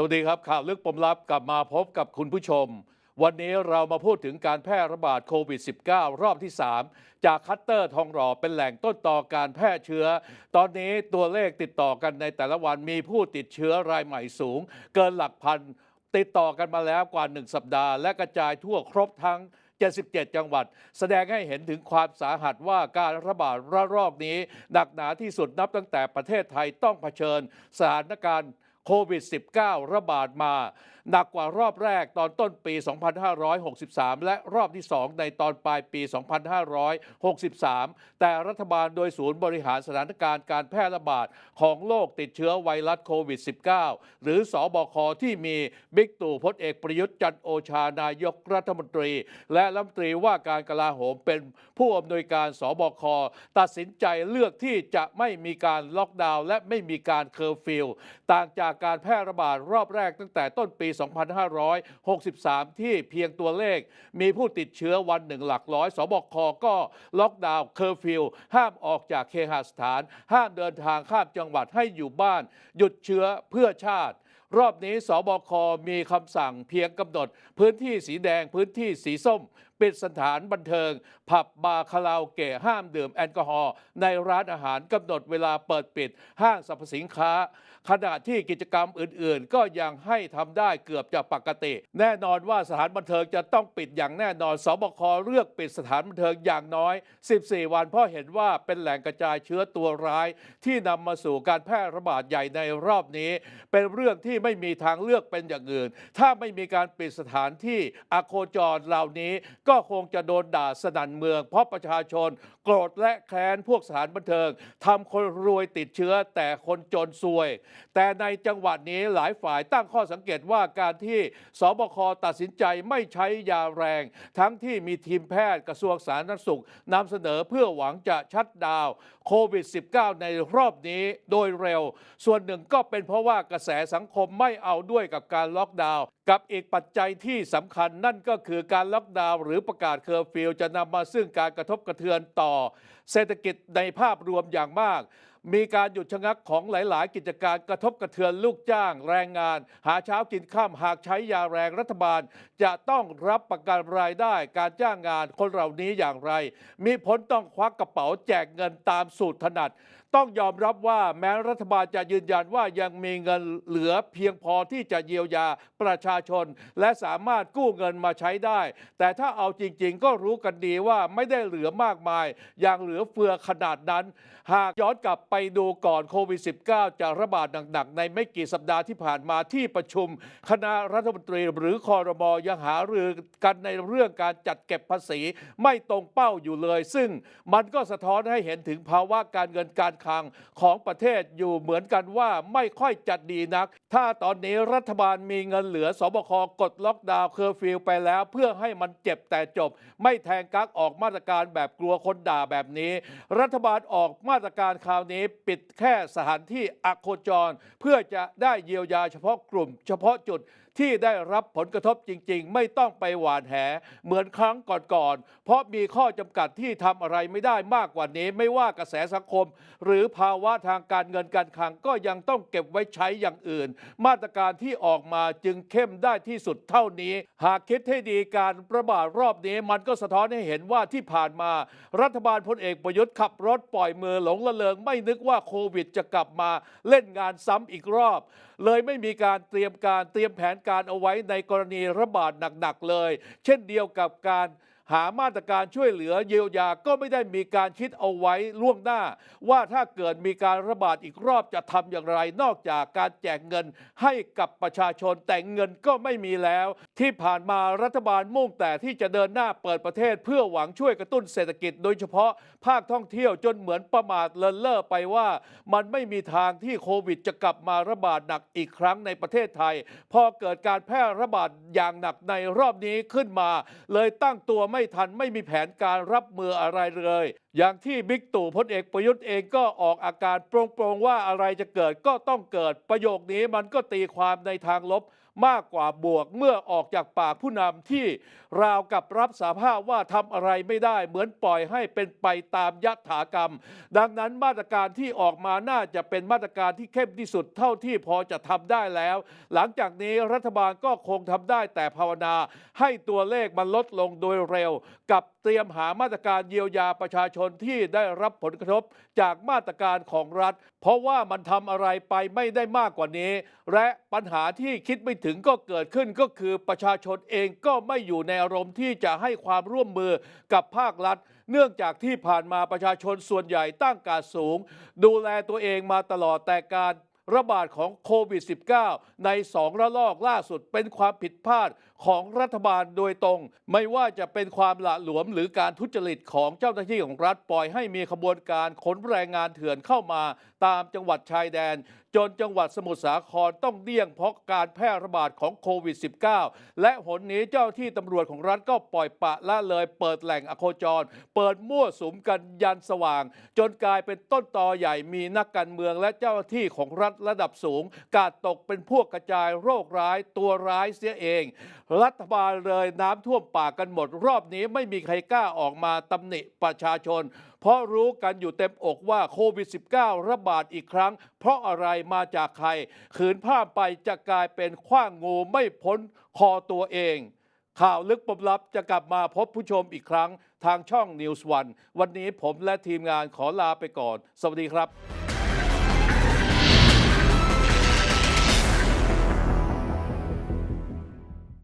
สวัสดีครับ ข่าวลึกปมลับกลับมาพบกับคุณผู้ชม วันนี้เรามาพูดถึงการแพร่ระบาดโควิด -19 รอบที่ 3 จากคัตเตอร์ทองหล่อเป็นแหล่งต้นต่อการแพร่เชื้อ ตอนนี้ตัวเลขติดต่อกันในแต่ละวันมีผู้ติดเชื้อรายใหม่สูง เกินหลักพัน ติดต่อกันมาแล้วกว่า 1 สัปดาห์ และกระจายทั่วครบทั้ง 77 จังหวัด แสดงให้เห็นถึงความสาหัสว่าการระบาดระลอกนี้ หนักหนาที่สุดนับตั้งแต่ประเทศไทยต้องเผชิญสถานการณ์ โควิด -19 ระบาดมา หนักกว่ารอบแรกตอนต้นปี 2563 และรอบที่ 2 ในตอนปลายปี 2563 แต่รัฐบาลโดยศูนย์บริหารสถานการณ์การแพร่ระบาดของโรคติดเชื้อไวรัสโควิด -19 หรือสอบคที่มีบิ๊กตู่พลเอกประยุทธ์จันโอชานายกรัฐมนตรี และรัฐมนตรีว่าการกลาโหมเป็นผู้อำนวยการสบคตัดสินใจเลือกที่จะไม่มีการล็อกดาวน์และไม่มีการเคอร์ฟิวต่างจากการแพร่ระบาดรอบแรกตั้งแต่ต้นปี2563 ที่เพียงตัวเลข มีผู้ติดเชื้อวันหนึ่งหลักร้อยสบคก็ล็อกดาวน์เคอร์ฟิวห้ามออกจากเคหสถาน ห้ามเดินทางข้ามจังหวัดให้อยู่บ้าน หยุดเชื้อเพื่อชาติรอบนี้สบคมีคำสั่งเพียงกำหนด พื้นที่สีแดงพื้นที่สีส้ม ปิดสถานบันเทิง ผับบาร์คาราโอเกะห้ามดื่มแอลกอฮอล์ในร้านอาหารกำหนดเวลาเปิดปิดห้างสรรพสินค้า ขณะที่กิจกรรมอื่นๆ ก็ยังให้ทำได้เกือบจะปกติ แน่นอนว่าสถานบันเทิงจะต้องปิดอย่างแน่นอนสบคเลือกปิดสถานบันเทิงอย่างน้อย 14 วันเพราะเห็นว่าเป็นแหล่งกระจายเชื้อตัวร้าย ที่นำมาสู่การแพร่ระบาดใหญ่ในรอบนี้ เป็นเรื่องที่ไม่มีทางเลือกเป็นอย่างอื่น ถ้าไม่มีการปิดสถานที่อโคจรเหล่านี้ก็คงจะโดนด่าสนั่นเมือง เพราะประชาชนโกรธและแค้นพวกสถานบันเทิงทำคนรวยติดเชื้อแต่คนจนซวย แต่ในจังหวัดนี้หลายฝ่ายตั้งข้อสังเกตว่าการที่สบคตัดสินใจไม่ใช้ยาแรง ทั้งที่มีทีมแพทย์กระทรวงสาธารณสุขนำเสนอเพื่อหวังจะชัดดาวโควิด -19 ในรอบนี้โดยเร็ว ส่วนหนึ่งก็เป็นเพราะว่ากระแสสังคมไม่เอาด้วยกับการล็อกดาวน์กับอีกปัจจัยที่สำคัญนั่นก็คือการล็อกดาวน์หรือือประกาศเคอร์ฟิวจะนำมาซึ่งการกระทบกระเทือนต่อ เศรษฐกิจในภาพรวมอย่างมาก มีการหยุดชะงักของหลาย ๆ กิจการกระทบกระเทือนลูกจ้างแรงงาน หาเช้ากินข้ามหากใช้ยาแรงรัฐบาล จะต้องรับประกันรายได้การจ้างงานคนเหล่านี้อย่างไร มีผลต้องควักกระเป๋าแจกเงินตามสูตรถนัดต้องยอมรับว่าแม้รัฐบาลจะยืนยันว่ายังมีเงินเหลือเพียงพอที่จะเยียวยาประชาชน และสามารถกู้เงินมาใช้ได้ แต่ถ้าเอาจริงๆ ก็รู้กันดีว่าไม่ได้เหลือมากมาย อย่างเหลือเฟือขนาดนั้น หากย้อนกลับไปดูก่อนโควิด -19 จะระบาดหนักๆ ในไม่กี่สัปดาห์ที่ผ่านมาที่ประชุม คณะรัฐมนตรีหรือคอรมอยังหารือกันในเรื่องการจัดเก็บภาษีไม่ตรงเป้าอยู่เลย ซึ่งมันก็สะท้อนให้เห็นถึงภาวะการเงินการคลังของประเทศอยู่เหมือนกันว่าไม่ค่อยจัดดีนักถ้าตอนนี้รัฐบาลมีเงินเหลือสบคกดล็อกดาวน์เคอร์ฟิวไปแล้ว เพื่อให้มันเจ็บแต่จบ ไม่แทงกักออกมาตรการแบบกลัวคนด่าแบบนี้ รัฐบาลออกมาตรการคราวนี้ปิดแค่สถานที่อโคจร เพื่อจะได้เยียวยาเฉพาะกลุ่ม เฉพาะจุดที่ได้รับผลกระทบจริง ๆ ไม่ต้องไปหวานแห เหมือนครั้งก่อนๆเพราะมีข้อจำกัดที่ทำอะไรไม่ได้มากกว่านี้ ไม่ว่ากระแสสังคม หรือภาวะทางการเงินการคลังก็ยังต้องเก็บไว้ใช้อย่างอื่นมาตรการที่ออกมาจึงเข้มได้ที่สุดเท่านี้ หากคิดให้ดีการประบาดรอบนี้ มันก็สะท้อนให้เห็นว่าที่ผ่านมา รัฐบาลพลเอกประยุทธ์ขับรถปล่อยมือหลงละเลงไม่นึกว่าโควิดจะกลับมาเล่นงานซ้ำอีกรอบ เลยไม่มีการเตรียมการเตรียมแผนการเอาไว้ในกรณีระบาดหนักๆเลย เช่นเดียวกับการ หามาตรการช่วยเหลือเยียวยาก็ไม่ได้มีการคิดเอาไว้ล่วงหน้า ว่าถ้าเกิดมีการระบาดอีกรอบจะทำอย่างไร นอกจากการแจกเงินให้กับประชาชนแต่เงินก็ไม่มีแล้ว ที่ผ่านมารัฐบาลมุ่งแต่ที่จะเดินหน้าเปิดประเทศ เพื่อหวังช่วยกระตุ้นเศรษฐกิจ โดยเฉพาะภาคท่องเที่ยวจนเหมือนประมาทเลินเล่อไปว่า มันไม่มีทางที่โควิดจะกลับมาระบาดหนักอีกครั้งในประเทศไทย พอเกิดการแพร่ระบาดอย่างหนักในรอบนี้ขึ้นมา เลยตั้งตัวไม่ไม่ทันไม่มีแผนการรับมืออะไรเลย อย่างที่บิ๊กตู่พลเอกประยุทธ์เองก็ออกอาการโปร่งๆว่าอะไรจะเกิดก็ต้องเกิดประโยคนี้มันก็ตีความในทางลบ มากกว่าบวกเมื่อออกจากปากผู้นำที่ราวกับรับสาภาพว่าทำอะไรไม่ได้ เหมือนปล่อยให้เป็นไปตามยัตถากรรม ดังนั้นมาตรการที่ออกมาน่าจะเป็นมาตรการที่เข้มที่สุดเท่าที่พอจะทำได้แล้ว หลังจากนี้รัฐบาลก็คงทำได้แต่ภาวนา ให้ตัวเลขมันลดลงโดยเร็วกับเตรียมหามาตรการเยียวยาประชาชนที่ได้รับผลกระทบจากมาตรการของรัฐ เพราะว่ามันทำอะไรไปไม่ได้มากกว่านี้ และปัญหาที่คิดไม่ถึงก็เกิดขึ้นก็คือประชาชนเองก็ไม่อยู่ในอารมณ์ที่จะให้ความร่วมมือกับภาครัฐ เนื่องจากที่ผ่านมาประชาชนส่วนใหญ่ตั้งการสูง ดูแลตัวเองมาตลอดแต่การระบาดของโควิด -19 ในสองระลอกล่าสุดเป็นความผิดพลาด ของรัฐบาลโดยตรง ไม่ว่าจะเป็นความหละหลวมหรือการทุจริตของเจ้าหน้าที่ของรัฐปล่อยให้มีขบวนการขนแรงงานเถื่อนเข้ามาตามจังหวัดชายแดน จนจังหวัดสมุทรสาครต้องเลี่ยงเพราะการแพร่ระบาดของโควิด -19 และหนนี้เจ้าที่ตำรวจของรัฐก็ปล่อยปะละเลยเปิดแหล่งอโคจร เปิดมั่วสุมกันยันสว่าง จนกลายเป็นต้นตอใหญ่มีนักการเมืองและเจ้าหน้าที่ของรัฐระดับสูง กาดตกเป็นพวกกระจายโรคร้ายตัวร้ายเสียเองรัฐบาลเลยน้ำท่วมปากกันหมด รอบนี้ไม่มีใครกล้าออกมาตำหนิประชาชน เพราะรู้กันอยู่เต็มอกว่าโควิด -19 ระบาดอีกครั้ง เพราะอะไรมาจากใครขืนผ้าไปจะกลายเป็นขว้างงูไม่พ้นคอตัวเอง ข่าวลึกปมลับจะกลับมาพบผู้ชมอีกครั้งทางช่อง News One วันนี้ผมและทีมงานขอลาไปก่อน สวัสดีครับ